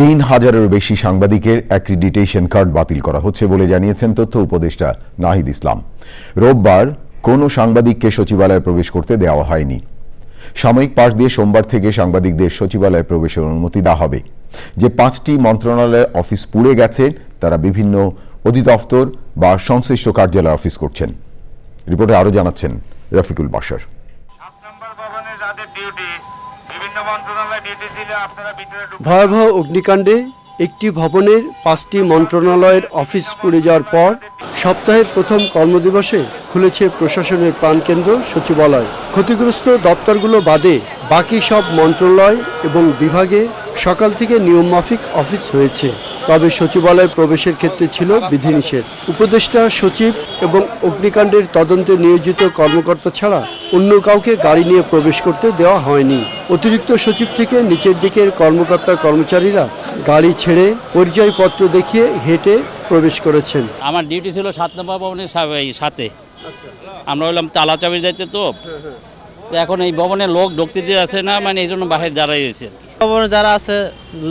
তিন হাজারের বেশি সাংবাদিকের অ্যাক্রিডিটেশন কার্ড বাতিল করা হচ্ছে বলে জানিয়েছেন তথ্য উপদেষ্টা নাহিদ ইসলাম। রোববার কোনো সাংবাদিককে সচিবালয়ে প্রবেশ করতে দেওয়া হয়নি। সাময়িক পাশ দিয়ে সোমবার থেকে সাংবাদিকদের সচিবালয়ে প্রবেশের অনুমতি দেওয়া হবে। যে পাঁচটি মন্ত্রণালয়ের অফিস পুড়ে গেছে, তারা বিভিন্ন অধিদপ্তর বা সংশ্লিষ্ট কার্যালয়ে অফিস করছেন। রিপোর্টে আরও জানাচ্ছেন রফিকুল বাসার ভয়াবহ অগ্নিকাণ্ডে একটি ভবনের পাঁচটি মন্ত্রণালয়ের অফিস পুড়ে যাওয়ার পর সপ্তাহের প্রথম কর্মদিবসে খুলেছে প্রশাসনের প্রাণকেন্দ্র সচিবালয়। ক্ষতিগ্রস্ত দপ্তরগুলো বাদে বাকি সব মন্ত্রণালয় এবং বিভাগে সকাল থেকে নিয়মমাফিক অফিস হয়েছে। তবে সচিবালয় প্রবেশের ক্ষেত্রে ছিল বিধিনিষেধ। উপদেষ্টা, সচিব এবং অগ্নিকাণ্ডের তদন্তে নিয়োজিত কর্মকর্তা ছাড়া অন্য কাউকে গাড়ি নিয়ে প্রবেশ করতে দেওয়া হয়নি। অতিরিক্ত সচিব থেকে নিচের দিকের কর্মকর্তা কর্মচারীরা গাড়ি ছেড়ে পরিচয়পত্র দেখিয়ে হেঁটে প্রবেশ করেছেন। আমার ডিউটি ছিল সাত নম্বর ভবনের সাথে। আমরা হলাম তালা চাবির দায়িত্বে তো। তো এখন এই ভবনে লোক ঢুকতে দিয়ে আছে না মানে এই জন্য বাহির দাঁড়াই রয়েছে ভবনে যারা আছে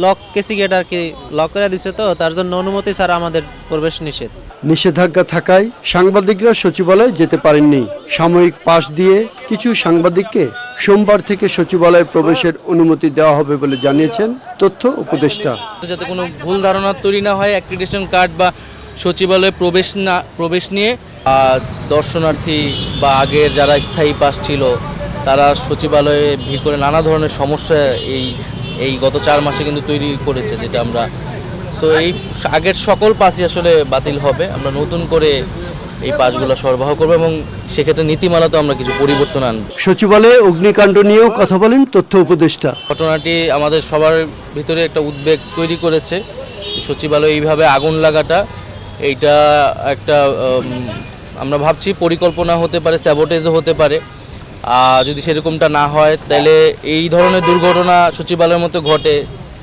লক কেসি গেট আর কি লক করে দিছে তো তার জন্য অনুমতি ছাড়া আমাদের প্রবেশ নিষেধ। নিষেধাজ্ঞা থাকায় সাংবাদিকরা সচিবালয়ে যেতে পারেননি। সাময়িক পাশ দিয়ে কিছু সাংবাদিককে সোমবার থেকে সচিবালয়ে প্রবেশের অনুমতি দেওয়া হবে বলে জানিয়েছেন তথ্য উপদেষ্টা। যাতে কোনো ভুল ধারণা তৈরি না হয় অ্যাক্রিডিটেশন কার্ড বা সচিবালয়ে প্রবেশ না, প্রবেশ নিয়ে দর্শনার্থী বা আগের যারা স্থায়ী পাস ছিল, তারা সচিবালয়ে ভিড় করে নানা ধরনের সমস্যা এই এই গত চার মাসে কিন্তু তৈরি করেছে, যেটা আমরা সো এই আগের সকল পাসই আসলে বাতিল হবে। আমরা নতুন করে এই পাসগুলো সরবরাহ করব এবং সেক্ষেত্রে নীতিমালাতেও আমরা কিছু পরিবর্তন আনব। সচিবালয়ে অগ্নিকাণ্ড নিয়েও কথা বলেন তথ্য উপদেষ্টা। ঘটনাটি আমাদের সবার ভিতরে একটা উদ্বেগ তৈরি করেছে। সচিবালয়ে এইভাবে আগুন লাগাটা এইটা একটা আমরা ভাবছি পরিকল্পনা হতে পারে স্যাবোটেজও হতে পারে। আর যদি সেরকমটা না হয় তাহলে এই ধরনের দুর্ঘটনা সচিবালয়ের মতো ঘটে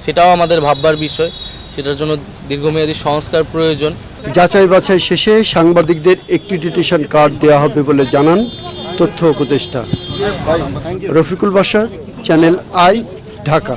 সেটাও আমাদের ভাববার বিষয়। সেটার জন্য দীর্ঘমেয়াদী সংস্কার প্রয়োজন। যাচাই বাছাই শেষে সাংবাদিকদের একটি ডিটেশন কার্ড দেওয়া হবে বলে জানান তথ্য উপদেষ্টা। রফিকুল বাসার, চ্যানেল আই, ঢাকা।